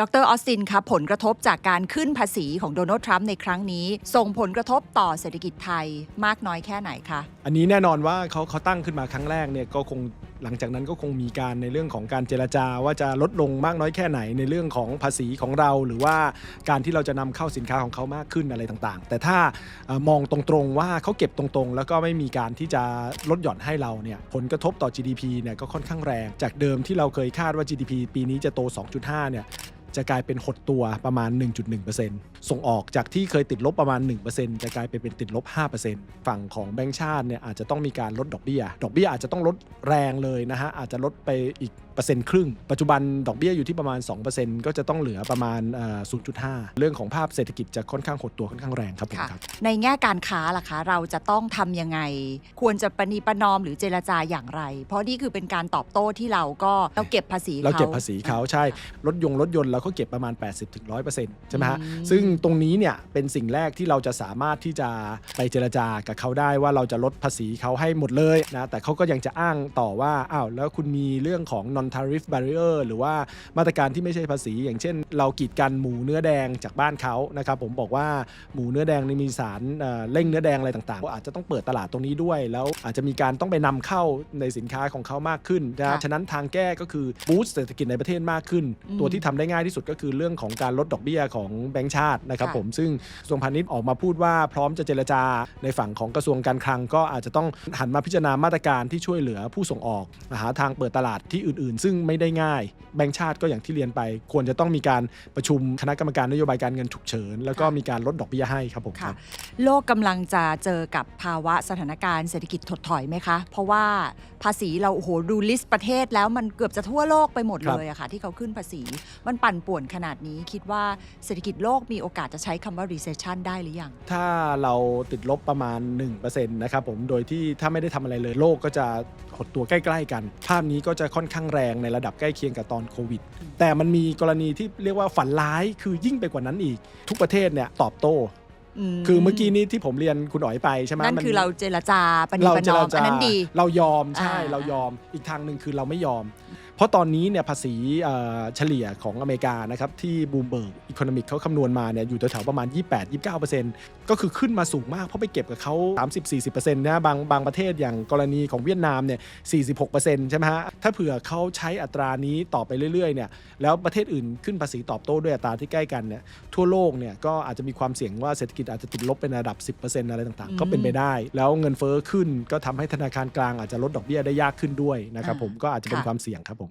ดรออสตินครับผลกระทบจากการขึ้นภาษีของโดนัลด์ทรัมป์ในครั้งนี้ ส่งผลกระทบต่อเศรษฐกิจไทยมากน้อยแค่ไหนคะ อันนี้แน่นอนว่าเขาเขาตั้งขึ้นมาครั้งแรกเนี่ยก็คงหลังจากนั้นก็คงมีการในเรื่องของการเจรจาว่าจะลดลงมากน้อยแค่ไหนในเรื่องของภาษีของเรา หรือว่าการที่เราจะนำเข้าสินค้าของเขามากขึ้นอะไรต่างๆ แต่ถ้าเอ่อมองตรงๆว่าเขาเก็บตรงๆ แล้วก็ไม่มีการที่จะลดหย่อนให้เราเนี่ยผลกระทบต่อ GDP เนี่ยก็ค่อนข้างแรง จากเดิมที่เราเคยคาดว่า GDP ปีนี้จะโต 2.5 เนี่ย จะกลายเป็นหดตัวประมาณ 1.1%ส่งออกจากที่เคยติดลบประมาณ 1%จะกลายไปเป็นติดลบ 5%ฝั่งของแบงก์ชาติเนี่ยอาจจะต้องมีการลดดอกเบี้ย ดอกเบี้ยอาจจะต้องลดแรงเลยนะฮะ อาจจะลดไปอีกเปอร์เซ็นต์ครึ่ง ปัจจุบันดอกเบี้ยอยู่ที่ประมาณ 2%ก็จะต้องเหลือประมาณเอ่อ0.5 เรื่องของภาพเศรษฐกิจจะค่อนข้างหดตัวค่อนข้างแรงครับผมค่ะครับ ในแง่การค้าล่ะคะเราจะต้องทำยังไง ควรจะประนีประนอมหรือเจรจาอย่างไร เพราะนี่คือเป็นการตอบโต้ที่เราก็เราเก็บภาษีเขาเราเก็บภาษีเขาใช่รถยงรถยนต์เราก็เก็บประมาณ 80-100%ใช่ไหมฮะอืมซึ่งตรงนี้เนี่ยเป็นสิ่งแรกที่เราจะสามารถที่จะไปเจรจากับเขาได้ว่าเราจะลดภาษีเขาให้หมดเลยนะแต่เขาก็ยังจะอ้างต่อว่าอ้าวแล้วคุณมีเรื่องของ non tariff barrier หรือว่ามาตรการที่ไม่ใช่ภาษี อย่างเช่น เรากีดกันหมูเนื้อแดงจากบ้านเขานะครับผมบอกว่าหมูเนื้อแดงนี่มีสารเอ่อเร่งเนื้อแดงอะไรต่างๆก็อาจจะต้องเปิดตลาดตรงนี้ด้วย แล้วอาจจะมีการต้องไปนำเข้าในสินค้าของเขามากขึ้นนะค่ะฉะนั้นทางแก้ก็คือบูสต์เศรษฐกิจในประเทศมากขึ้นอืมตัวที่ทำได้ง่ายที่สุดก็คือเรื่องของการลดดอกเบี้ยของแบงก์ชาตินะครับค่ะผมซึ่งกระทรวงพาณิชย์ออกมาพูดว่าพร้อมจะเจรจาในฝั่งของกระทรวงการคลัง ก็อาจจะต้องหันมาพิจารณามาตรการที่ช่วยเหลือผู้ส่งออกหาทางเปิดตลาดที่อื่นๆ ซึ่งไม่ได้ง่าย แบงก์ชาติก็อย่างที่เรียนไป ควรจะต้องมีการประชุมคณะกรรมการนโยบายการเงินฉุกเฉินแล้วก็มีการลดดอกเบี้ยให้ครับผมคค่ะรับโลกกำลังจะเจอกับภาวะสถานการณ์เศรษฐกิจถดถอยไหมคะ เพราะว่าภาษีเราโอ้โหดูลิสต์ประเทศแล้วมันเกือบจะทั่วโลกไปหมดครับเลยอะค่ะที่เขาขึ้นภาษีมันปั่นป่วนขนาดนี้คิดว่าเศรษฐกิจโลกมีโอกาสจะใช้คำว่า recession ได้หรือยัง ถ้าเราติดลบประมาณ 1%นะครับผมโดยที่ถ้าไม่ได้ทำอะไรเลยโลกก็จะหดตัวใกล้ๆกันภาพนี้ก็จะค่อนข้างแรงในระดับใกล้เคียงกับตอนโควิด แต่มันมีกรณีที่เรียกว่าฝันร้ายคือยิ่งไปกว่านั้นอีก ทุกประเทศเนี่ยตอบโต้คือเมื่อกี้นี้ที่ผมเรียนคุณอ๋อยไปใช่ไหมนั่นมัคือเราเจรจาปณิเราประเจนอรมจาอันนั้นดี เรายอมใช่อ่าเรายอมอีกทางหนึ่งคือเราไม่ยอมเพ ราะตอนนี้เนี่ยภาษีเอ่อเฉลี่ยของอเมริกานะครับที่บูมเบิร์กอีโคโนมิกเขาคำนวณมาเนี่ยอยู่แถวๆประมาณ 28-29%ก็คือขึ้นมาสูงมาก เพราะไปเก็บกับเขา 30-40%นะบางบางประเทศอย่างกรณีของเวียดนามเนี่ย 46%ใช่ไหมฮะ ถ้าเผื่อเขาใช้อัตรานี้ต่อไปเรื่อยๆเนี่ยแล้วประเทศอื่นขึ้นภาษีตอบโต้ด้วยอัตราที่ใกล้กันเนี่ยทั่วโลกเนี่ยก็อาจจะมีความเสี่ยงว่าเศรษฐกิจอาจจะติดลบเป็นระดับ 10%อะไรต่างอืมๆก็เป็นไปได้ แล้วเงินเฟ้อขึ้นก็ทำให้ธนาคารกลางอาจจะลดดอกเบี้ยได้ยากขึ้นด้วยนะครับอ่าผมก็อาจจะเป็นค่ะความเสี่ยงครับผม